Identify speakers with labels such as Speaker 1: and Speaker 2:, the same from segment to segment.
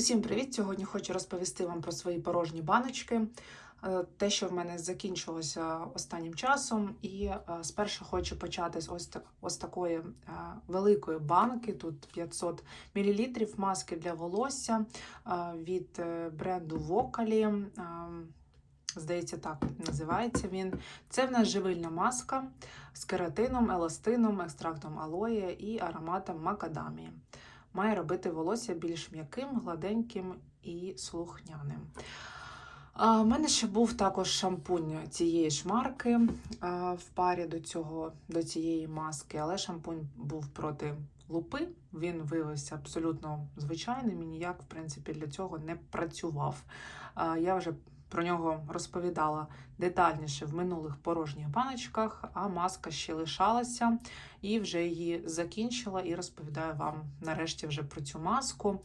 Speaker 1: Усім привіт! Сьогодні хочу розповісти вам про свої порожні баночки, е, те, що в мене закінчилося останнім часом. І е, спершу хочу почати з ось, ось такої е, великої банки. Тут 500 мл маски для волосся від бренду Vocally. Е, Здається, так називається він. Це в нас живильна маска з кератином, еластином, екстрактом алоє і ароматом макадамії має робити волосся більш м'яким, гладеньким і слухняним. У мене ще був також шампунь цієї ж марки в парі до, цього, до цієї маски, але шампунь був проти лупи. Він виявився абсолютно звичайним і ніяк, в принципі, для цього не працював. Я вже про нього розповідала детальніше в минулих порожніх баночках, а маска ще лишалася і вже її закінчила і розповідаю вам нарешті вже про цю маску.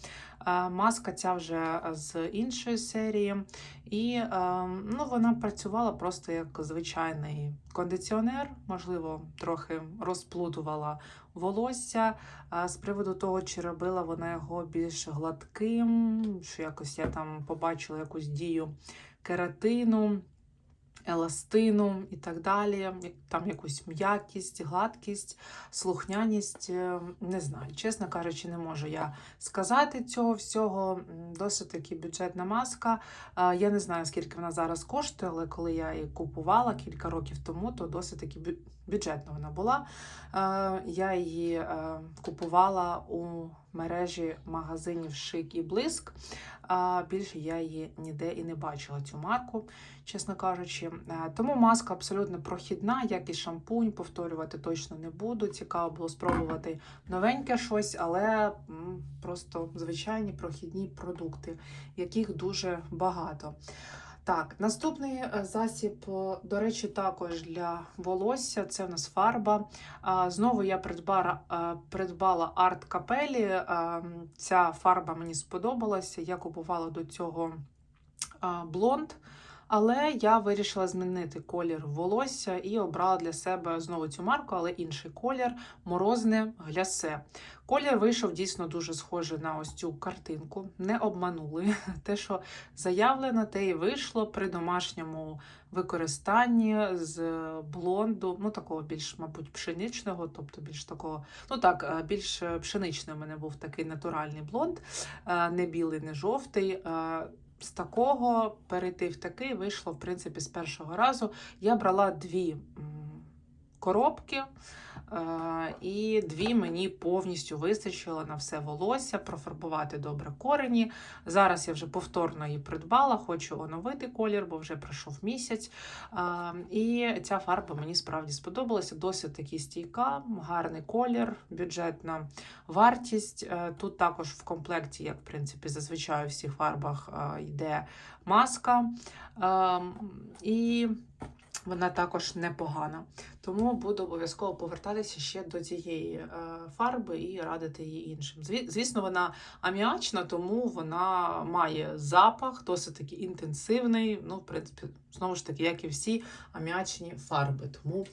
Speaker 1: Е, Маска ця вже з іншої серії, і е, ну, вона працювала просто як звичайний кондиціонер, можливо, трохи розплутувала волосся. З приводу того, чи робила вона його більш гладким, що якось я там побачила якусь дію кератину, еластину і так далі. Там якусь м'якість, гладкість, слухняність. е, Не знаю, чесно кажучи, не можу я сказати цього всього. Досить таки бюджетна маска. Е, Я не знаю, скільки вона зараз коштує, але коли я її купувала кілька років тому, то досить таки бюджетна вона була. Е, Я її купувала у мережі магазинів Шик і Блиск. А більше я її ніде і не бачила цю марку, чесно кажучи. Тому маска абсолютно прохідна, як і шампунь, повторювати точно не буду. Цікаво було спробувати новеньке щось, але просто звичайні прохідні продукти, яких дуже багато. Так, наступний е, засіб, е, до речі, також для волосся. Це в нас фарба. Знову я придбала, е, придбала арт капелі. Ця фарба мені сподобалася. Я купувала до цього блонд. Але я вирішила змінити колір волосся і обрала для себе знову цю марку, але інший колір морозне глясе. Колір вийшов дійсно дуже схожий на ось цю картинку. Не обманули. Те, що заявлено, те і вийшло при домашньому використанні з блонду, ну такого більш, мабуть, пшеничного, тобто більш такого, ну так, е, більш пшеничний у мене був такий натуральний блонд, е, не білий, не жовтий. З такого перейти в такий вийшло, в принципі, з першого разу. Я брала дві коробки. Е, І дві мені повністю вистачило на все волосся, профарбувати добре корені. Зараз я вже повторно її придбала, хочу оновити колір, бо вже пройшов місяць. Е, І ця фарба мені справді сподобалася. Досить таки стійка, гарний колір, бюджетна вартість. Е, Тут також в комплекті, як в принципі зазвичай у всіх фарбах, йде маска. Е, І вона також непогана. Тому буду обов'язково повертатися ще до цієї е, фарби і радити її іншим. Зві- Звісно, вона аміачна, тому вона має запах, досить таки інтенсивний. Ну, в принципі, знову ж таки, як і всі аміачні фарби. Тому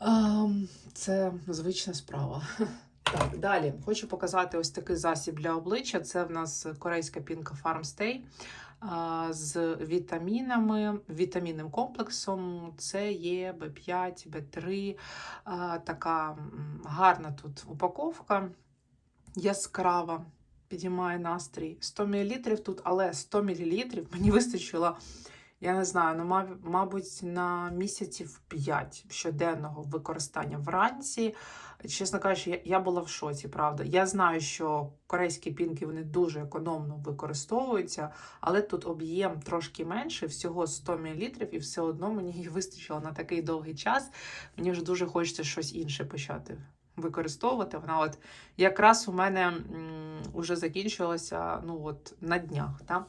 Speaker 1: ем, це звична справа. Так, далі хочу показати ось такий засіб для обличчя. Це в нас корейська пінка Farmstay з вітамінами, вітамінним комплексом. Це є B5, B3, така гарна тут упаковка, яскрава, підіймає настрій. 100 мл тут, але 100 мл мені вистачило. Я не знаю, ну, мабуть, на місяців 5 щоденного використання вранці. Чесно кажучи, я, я була в шоці, правда. Я знаю, що корейські пінки вони дуже економно використовуються, але тут об'єм трошки менше, всього 100 мл, і все одно мені їх вистачило на такий довгий час. Мені вже дуже хочеться щось інше почати використовувати. Вона от якраз у мене м, уже закінчилася ну от на днях. Та?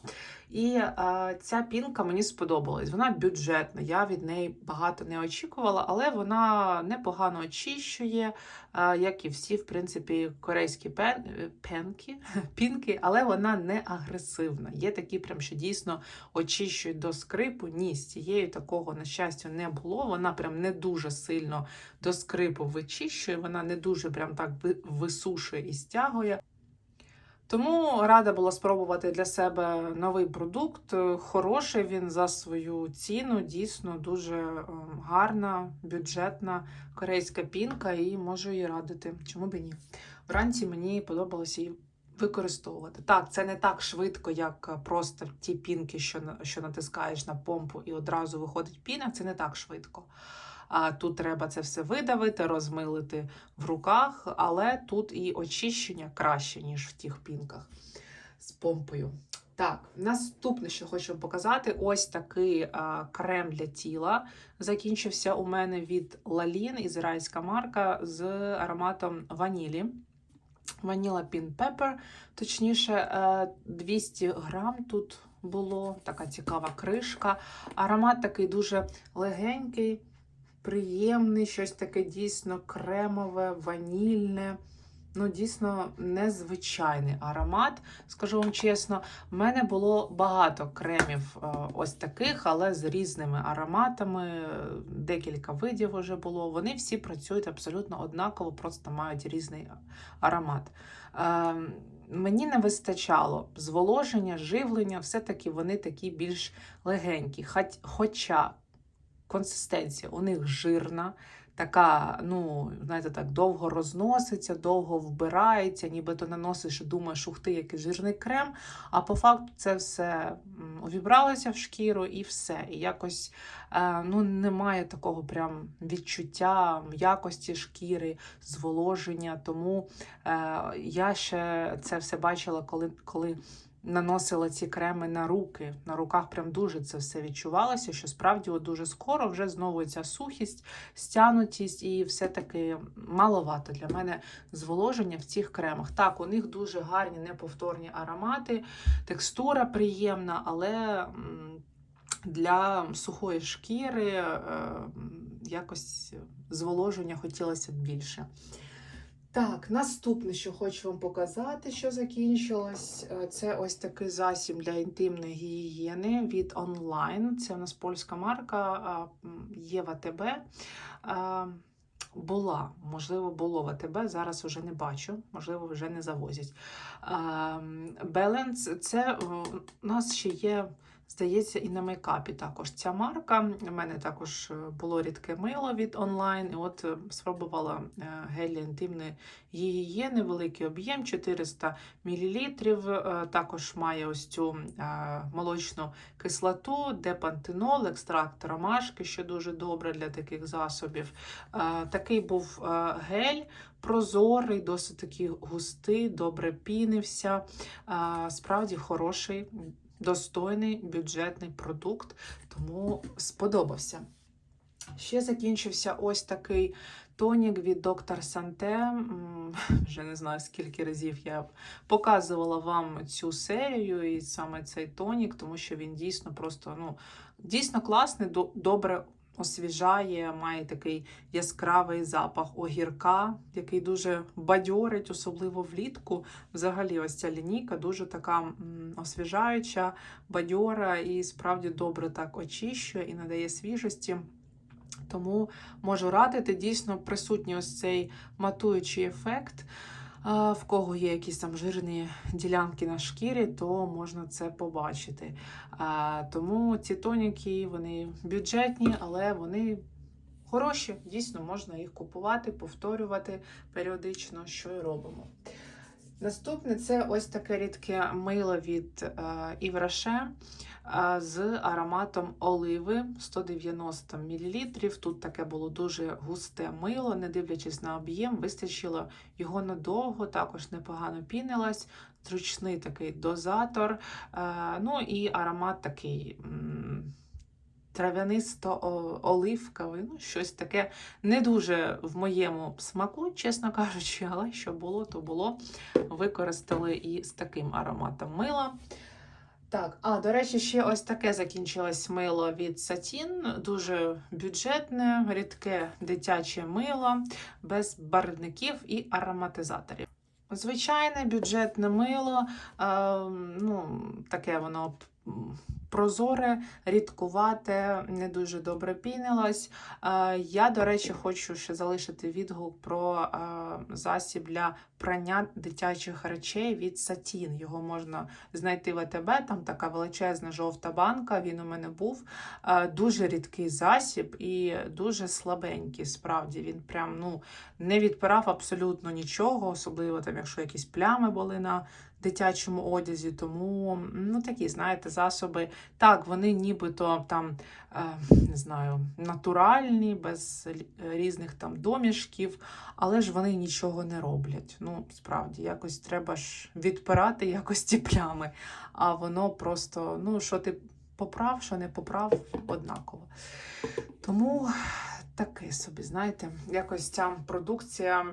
Speaker 1: І е, ця пінка мені сподобалась. Вона бюджетна. Я від неї багато не очікувала, але вона непогано очищує, е, як і всі, в принципі, корейські пен, пенки, пінки, але вона не агресивна. Є такі, прям, що дійсно очищують до скрипу. Ні, з цією такого, на щастя, не було. Вона прям не дуже сильно до скрипу вичищує, вона не дуже прям так висушує і стягує. Тому рада була спробувати для себе новий продукт. Хороший він за свою ціну, дійсно дуже е, гарна, бюджетна корейська пінка, і можу її радити. Чому б ні? Вранці мені подобалося її використовувати. Так, це не так швидко, як е, просто ті пінки, що, що натискаєш на помпу і одразу виходить піна. Це не так швидко. А тут треба це все видавити, розмилити в руках, але тут і очищення краще, ніж в тих пінках з помпою. Так, наступне, що хочу показати, ось такий а, крем для тіла. Закінчився у мене від Lalin, ізраїльська марка з ароматом ванілі. Ваніла Pin Pepper, точніше, е, 200 грам тут було, така цікава кришка. Аромат такий дуже легенький, приємний, щось таке дійсно кремове, ванільне. Ну, дійсно, незвичайний аромат. Скажу вам чесно, в мене було багато кремів е, ось таких, але з різними ароматами. Декілька видів вже було. Вони всі працюють абсолютно однаково, просто мають різний аромат. Е, Мені не вистачало зволоження, живлення, все-таки вони такі більш легенькі. Хоча консистенція у них жирна, така, ну, знаєте, так, довго розноситься, довго вбирається, нібито наносиш і думаєш, ух ти, який жирний крем. А по факту це все увібралося в шкіру і все. І якось е, ну, немає такого прям відчуття якості шкіри, зволоження. Тому е, я ще це все бачила, коли. коли наносила ці креми на руки. На руках прям дуже це все відчувалося, що справді от дуже скоро вже знову ця сухість, стянутість і все-таки маловато для мене зволоження в цих кремах. Так, у них дуже гарні неповторні аромати, текстура приємна, але для сухої шкіри е, якось зволоження хотілося б більше. Так, наступне, що хочу вам показати, що закінчилось, е, це ось такий засіб для інтимної гігієни від онлайн. Це у нас польська марка а, м, є в Була, можливо, було в АТБ, зараз вже не бачу, можливо, вже не завозять. Balance це е, у нас ще є, здається, і на мейкапі також ця марка. У мене також е, було рідке мило від онлайн, і от е, спробувала е, гель для інтимної гігієни, великий об'єм 400 мл. Також має ось цю молочну кислоту, депантенол, екстракт ромашки, що дуже добре для таких засобів. Такий був гель. Прозорий, досить такий густий, добре пінився. Справді хороший, достойний бюджетний продукт, тому сподобався. Ще закінчився ось такий тонік від доктор Санте. Вже не знаю, скільки разів я показувала вам цю серію і саме цей тонік, тому що він дійсно просто ну, дійсно класний, добре освіжає, має такий яскравий запах огірка, який дуже бадьорить, особливо влітку. Взагалі, ось ця лінійка дуже така освіжаюча, бадьора і справді добре так очищує і надає свіжості. Тому можу радити, дійсно присутній ось цей матуючий ефект. В кого є якісь там жирні ділянки на шкірі, то можна це побачити. Тому ці тоніки вони бюджетні, але вони хороші. Дійсно, можна їх купувати, повторювати періодично, що й робимо. Наступне це ось таке рідке мило від е, Івраше е, з ароматом оливи 190 мл. Тут таке було дуже густе мило, не дивлячись на об'єм, вистачило його надовго, також непогано пінилась, зручний такий дозатор. Е, ну і аромат такий. М, Трав'янисто-оливковий, ну, щось таке не дуже в моєму смаку, чесно кажучи, але що було, то було. Використали і з таким ароматом мила. Так, а до речі, ще ось таке закінчилось мило від Satin. Дуже бюджетне, рідке дитяче мило, без барвників і ароматизаторів. Звичайне бюджетне мило, е, ну, таке воно прозоре, рідкувате, не дуже добре пінилось. Е, Я, до речі, хочу ще залишити відгук про е, засіб для прання дитячих речей від Сатін. Його можна знайти в АТБ, там така величезна жовта банка, він у мене був. Е, Дуже рідкий засіб і дуже слабенький. Справді він прям ну, не відпирав абсолютно нічого, особливо там, якщо якісь плями були на дитячому одязі. Тому ну такі, знаєте, засоби. Так, вони нібито там, е, не знаю, натуральні, без різних там домішків, але ж вони нічого не роблять. Ну, справді, якось треба ж відпирати якось ці плями. А воно просто, ну, що ти поправ, що не поправ, однаково. Тому таке собі, знаєте, якось ця продукція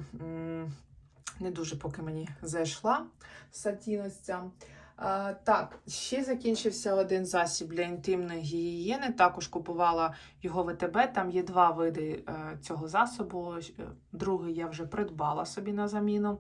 Speaker 1: не дуже поки мені зайшла сатіностя. Так, ще закінчився один засіб для інтимної гігієни. Також купувала його в АТБ. Там є два види е, цього засобу. Е, Другий я вже придбала собі на заміну.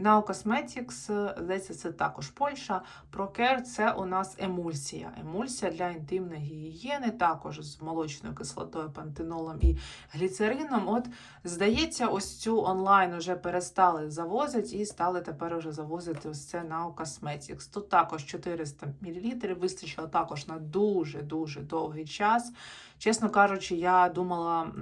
Speaker 1: Now Cosmetics, е, здається, це також Польща. ProCare – це у нас емульсія. Емульсія для інтимної гігієни, також з молочною кислотою, пантенолом і гліцерином. От, здається, ось цю онлайн вже перестали завозити і стали тепер уже завозити ось це Now Cosmetics. Тут також 400 мл, вистачило також на дуже-дуже довгий час. Чесно кажучи, я думала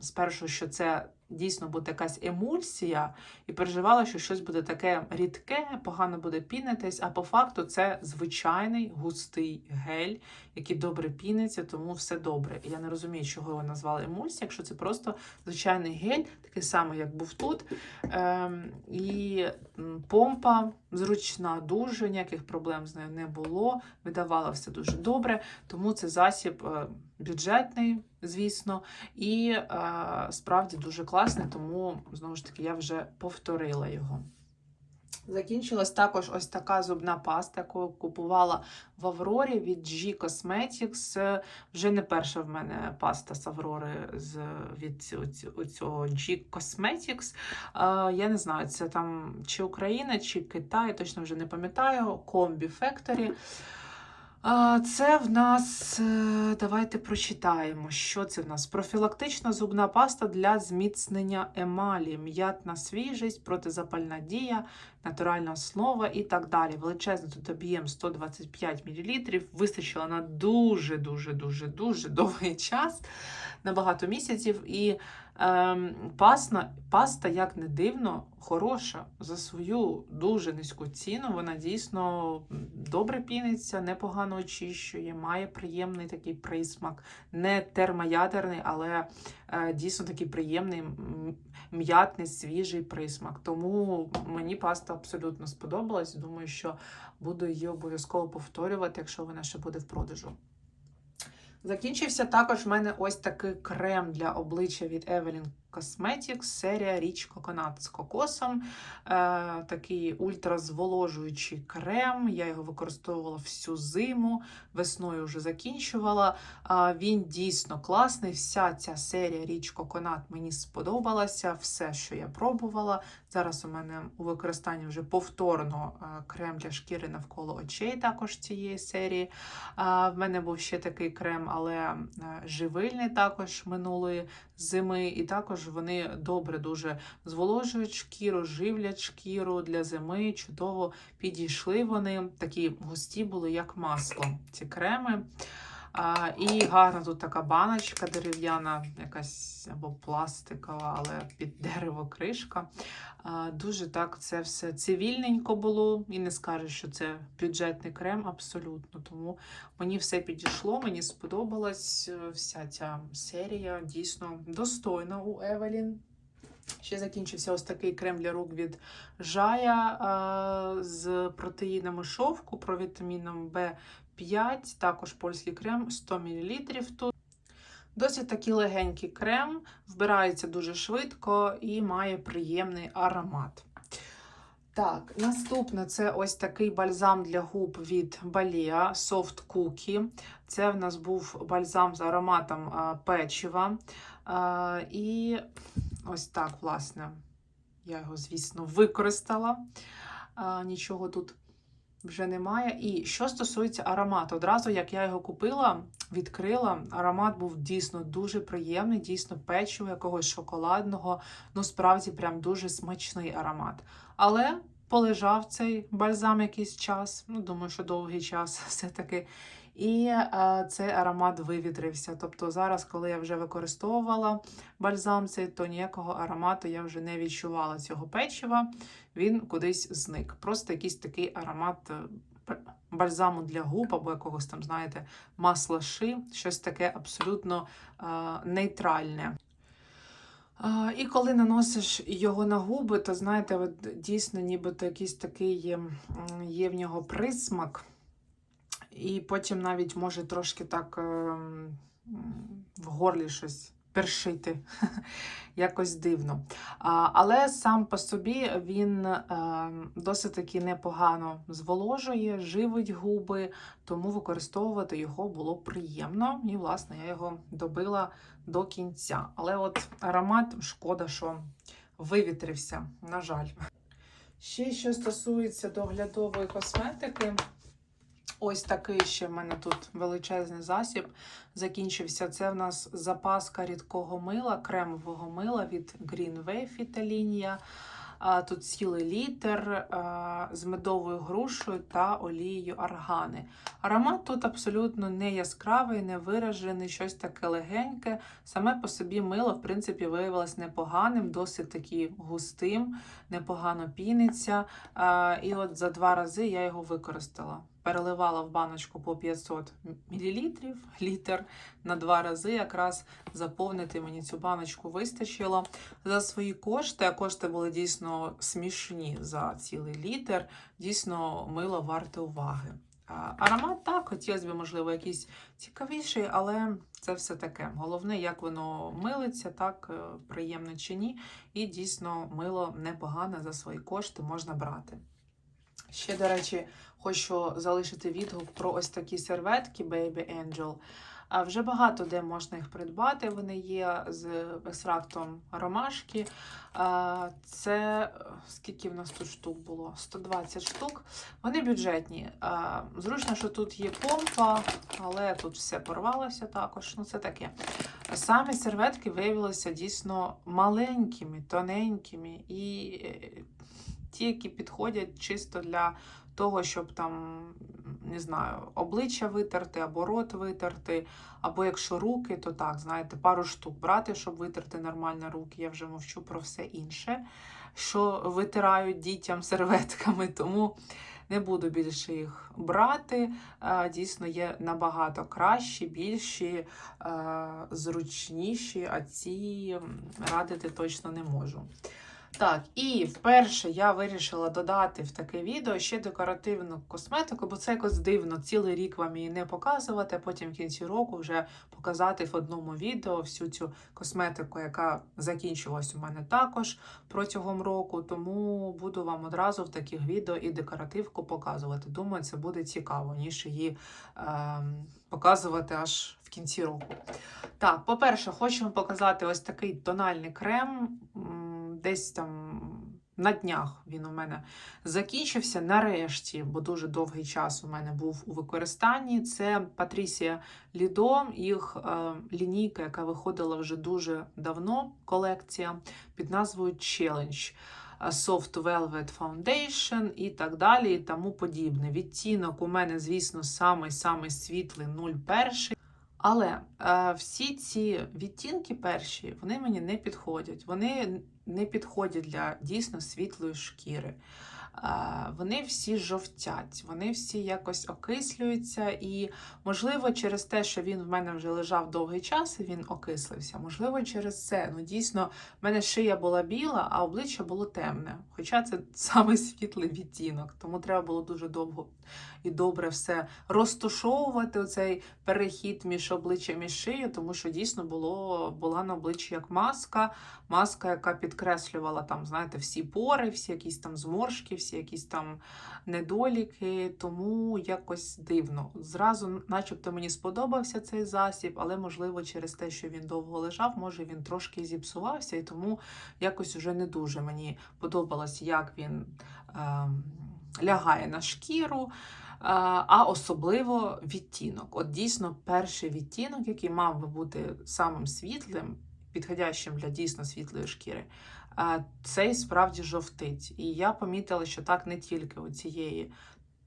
Speaker 1: спершу, що це дійсно буде якась емульсія, і переживала, що щось буде таке рідке, погано буде пінитись, а по факту це звичайний густий гель, який добре піниться, тому все добре. Я не розумію, чого його назвали емульсія, якщо це просто звичайний гель, такий самий, як був тут. Ем, і помпа зручна, дуже ніяких проблем з нею не було. Видавала все дуже добре, тому це засіб е, бюджетний, звісно, і е, справді дуже класний, тому знову ж таки я вже повторила його. Закінчилась також ось така зубна паста, яку купувала в Аврорі від G Cosmetics. Вже не перша в мене паста з Аврори з, від цього, G Cosmetics. Я не знаю, це там чи Україна, чи Китай, точно вже не пам'ятаю. Combi Factory. Це в нас, е, давайте прочитаємо, що це в нас. Профілактична зубна паста для зміцнення емалі, м'ятна свіжість, протизапальна дія, натуральна основа і так далі. Величезний тут об'єм 125 мл. Вистачило на дуже-дуже-дуже дуже довгий час, на багато місяців. І ем, пасна, паста, як не дивно, хороша за свою дуже низьку ціну. Вона дійсно добре піниться, непогано очищує, має приємний такий присмак, не термоядерний, але е, дійсно такий приємний м'ятний, свіжий присмак. Тому мені паста абсолютно сподобалась. Думаю, що буду її обов'язково повторювати, якщо вона ще буде в продажу. Закінчився також в мене ось такий крем для обличчя від Evelyn Cosmetics, серія Річ Коконат з кокосом. Е, такий ультразволожуючий крем. Я його використовувала всю зиму, весною вже закінчувала. А, він дійсно класний. Вся ця серія Річ Коконат мені сподобалася. Все, що я пробувала. Зараз у мене у використанні вже повторно е, крем для шкіри навколо очей, також цієї серії. А, В мене був ще такий крем, але е, живильний також минулої зими. І також вони добре дуже зволожують шкіру, живлять шкіру для зими. Чудово підійшли вони. Такі густі були, як масло. Ці креми. І гарна тут така баночка дерев'яна, якась або пластикова, але під дерево кришка. Дуже так це все цивільненько було. І не скажеш, що це бюджетний крем, абсолютно. Тому мені все підійшло, мені сподобалась е, вся ця серія. Дійсно достойна у Евелін. Ще закінчився ось такий крем для рук від Жая а, з протеїнами шовку, провітаміном В5, також польський крем 100 мл тут. Досить такий легенький крем, вбирається дуже швидко і має приємний аромат. Так, наступне це ось такий бальзам для губ від Balea Soft Cookie. Це в нас був бальзам з ароматом печива. І ось так, власне, я його, звісно, використала. Нічого тут вже немає. І що стосується аромату, одразу як я його купила, відкрила, аромат був дійсно дуже приємний, дійсно печиво якогось шоколадного. Ну, справді, прям дуже смачний аромат. Але полежав цей бальзам якийсь час. Ну, думаю, що довгий час все-таки. І е, цей аромат вивітрився. Тобто зараз, коли я вже використовувала бальзам, цей, то ніякого аромату я вже не відчувала цього печива. Він кудись зник. Просто якийсь такий аромат е, бальзаму для губ або якогось там, знаєте, масла ши, щось таке абсолютно е, нейтральне. І коли наносиш його на губи, то знаєте, от дійсно, нібито якийсь такий є, є в нього присмак, і потім навіть може трошки так ем, в горлі щось першити. Якось дивно. Але сам по собі він е, досить таки непогано зволожує, живить губи, тому використовувати його було приємно. І, власне, я його добила до кінця. Але от аромат шкода, що вивітрився, на жаль. Ще що стосується доглядової косметики, ось такий ще в мене тут величезний засіб закінчився. Це в нас запаска рідкого мила, кремового мила від Green Wave Італінія. Тут цілий літр з медовою грушею та олією аргани. Аромат тут абсолютно не яскравий, не виражений, щось таке легеньке. Саме по собі мило, в принципі, виявилось непоганим, досить таки густим, непогано піниться. І от за два рази я його використала. Переливала в баночку по 500 мл, літр на два рази. Якраз заповнити мені цю баночку вистачило за свої кошти. А кошти були дійсно смішні за цілий літр. Дійсно, мило варте уваги. Аромат так, хотілося б, можливо, якийсь цікавіший, але це все таке. Головне, як воно милиться, так е, приємно чи ні. І дійсно мило непогане за свої кошти можна брати. Ще, до речі, хочу залишити відгук про ось такі серветки Baby Angel. А вже багато де можна їх придбати. Вони є з екстрактом ромашки. Це скільки в нас тут штук було? 120 штук. Вони бюджетні. Зручно, що тут є помпа, але тут все порвалося також. Ну, це таке. Самі серветки виявилися дійсно маленькими, тоненькими і е, ті, які підходять чисто для того, щоб там, не знаю, обличчя витерти, або рот витерти, або якщо руки, то так, знаєте, пару штук брати, щоб витерти нормально руки. Я вже мовчу про все інше, що витирають дітям серветками, тому не буду більше їх брати. Дійсно, є набагато кращі, більші, зручніші, а ці радити точно не можу. Так, і вперше я вирішила додати в таке відео ще декоративну косметику, бо це якось дивно цілий рік вам її не показувати, а потім в кінці року вже показати в одному відео всю цю косметику, яка закінчилась у мене також протягом року. Тому буду вам одразу в таких відео і декоративку показувати. Думаю, це буде цікаво, ніж її е, показувати аж в кінці року. Так, по-перше, хочу вам показати ось такий тональний крем десь там на днях він у мене закінчився. Нарешті, бо дуже довгий час у мене був у використанні. Це Патрісія Лідо, їх е, лінійка, яка виходила вже дуже давно, колекція під назвою Challenge. Soft Velvet Foundation і так далі, і тому подібне. Відтінок у мене, звісно, самий-самий світлий 01. Але е, всі ці відтінки перші, вони мені не підходять. Вони не підходять для дійсно світлої шкіри. Вони всі жовтять, вони всі якось окислюються, і, можливо, через те, що він в мене вже лежав довгий час, і він окислився. Можливо, через це. Ну, дійсно, в мене шия була біла, а обличчя було темне. Хоча це саме світлий відтінок, тому треба було дуже довго і добре все розтушовувати оцей перехід між обличчям і шиєю, тому що дійсно було, була на обличчі як маска, маска, яка підкреслювала там, знаєте, всі пори, всі якісь там зморшки, всі якісь там недоліки, тому якось дивно. Зразу, начебто, мені сподобався цей засіб, але, можливо, через те, що він довго лежав, може він трошки зіпсувався, і тому якось уже не дуже мені подобалось, як він. Е лягає на шкіру, а а особливо відтінок. От дійсно перший відтінок, який мав би бути самим світлим, підходящим для дійсно світлої шкіри, цей справді жовтить. І я помітила, що так не тільки у цієї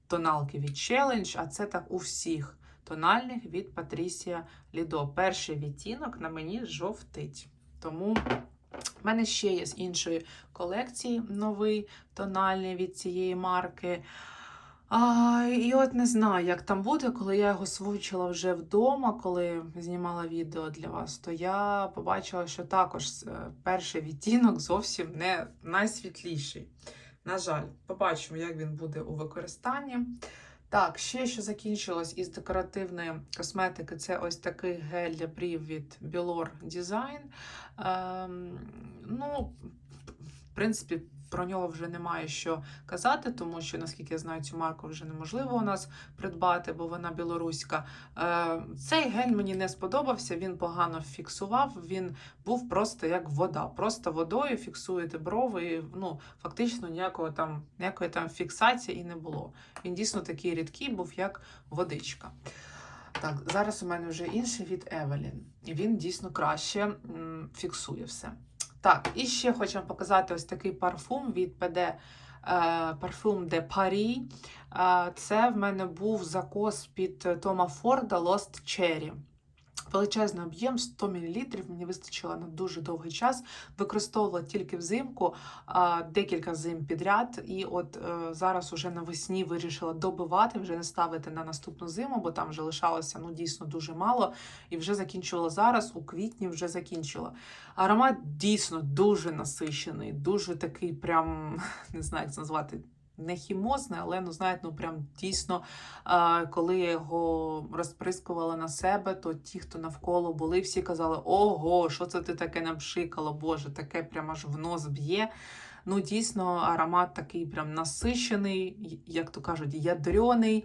Speaker 1: тоналки від Challenge, а це так у всіх тональних від Patricia Lido. Перший відтінок на мені жовтить. Тому в мене ще є з іншої колекції новий тональний від цієї марки. А, і от не знаю, як там буде, коли я його свучила вже вдома, коли знімала відео для вас, то я побачила, що також е, перший відтінок зовсім не найсвітліший. На жаль, побачимо, як він буде у використанні. Так, ще що закінчилось із декоративної косметики, це ось такий гель для брів від Білор Design. Ем, ну, в принципі, про нього вже немає що казати, тому що, наскільки я знаю, цю марку вже неможливо у нас придбати, бо вона білоруська. Е, цей гель мені не сподобався, він погано фіксував, він був просто як вода. Просто водою фіксуєте брови. І, ну, фактично ніякого там, ніякої там фіксації і не було. Він дійсно такий рідкий був, як водичка. Так, зараз у мене вже інший від. І він дійсно краще фіксує все. Так, і ще хочу вам показати ось такий парфум від ПД е, де Парі. Е, Це в мене був закос під Тома Форда Lost Cherry. Величезний об'єм 100 мл, мені вистачило на дуже довгий час. Використовувала тільки взимку, декілька зим підряд. І от е, зараз уже навесні вирішила добивати, вже не ставити на наступну зиму, бо там вже лишалося ну, дійсно дуже мало. І вже закінчувала зараз, у квітні вже закінчила. Аромат дійсно дуже насичений, дуже такий, прям не знаю, як це назвати. Не хімозне, але ну знаєте, ну прям дійсно, коли я його розприскувала на себе, то ті, хто навколо були, всі казали: Ого, що це ти таке напшикала? Боже, таке прям аж в нос б'є. Ну, дійсно, аромат такий прям насичений, як то кажуть, ядрьоний.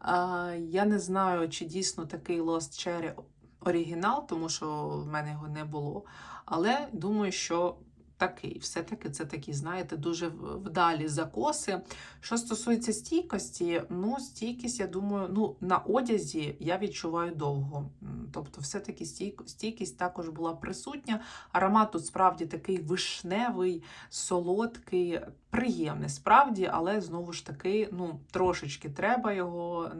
Speaker 1: А, я не знаю, чи дійсно такий Lost Cherry оригінал, тому що в мене його не було. Але думаю, що такий, все-таки це такі, знаєте, дуже вдалі закоси. Що стосується стійкості, ну, стійкість, я думаю, ну, на одязі я відчуваю довго. Тобто, все-таки стійк- стійкість також була присутня. Аромат тут справді такий вишневий, солодкий, приємний, справді, але знову ж таки, ну, трошечки треба його,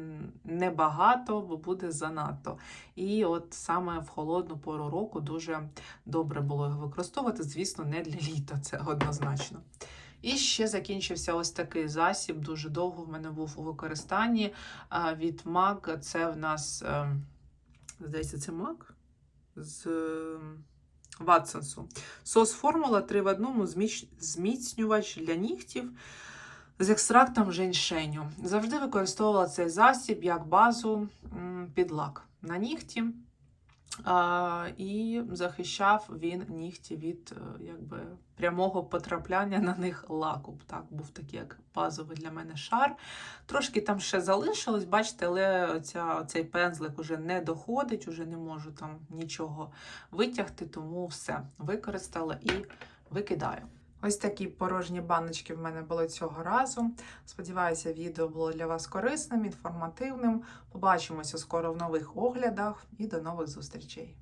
Speaker 1: небагато, бо буде занадто. І от саме в холодну пору року дуже добре було його використовувати. Звісно, не для літа, це однозначно. І ще закінчився ось такий засіб. Дуже довго в мене був у використанні від MAC. Це в нас, е, здається, це MAC з е, Ватсонсу. Сос формула 3 в одному зміцнювач для нігтів з екстрактом женьшеню. Завжди використовувала цей засіб як базу під лак на нігті. І захищав він нігті від е, якби, прямого потрапляння на них лаку. Так, був такий як базовий для мене шар. Трошки там ще залишилось, бачите, але ця, цей пензлик уже не доходить, уже не можу там нічого витягти, тому все використала і викидаю. Ось такі порожні баночки в мене були цього разу. Сподіваюся, відео було для вас корисним, інформативним. Побачимося скоро в нових оглядах і до нових зустрічей.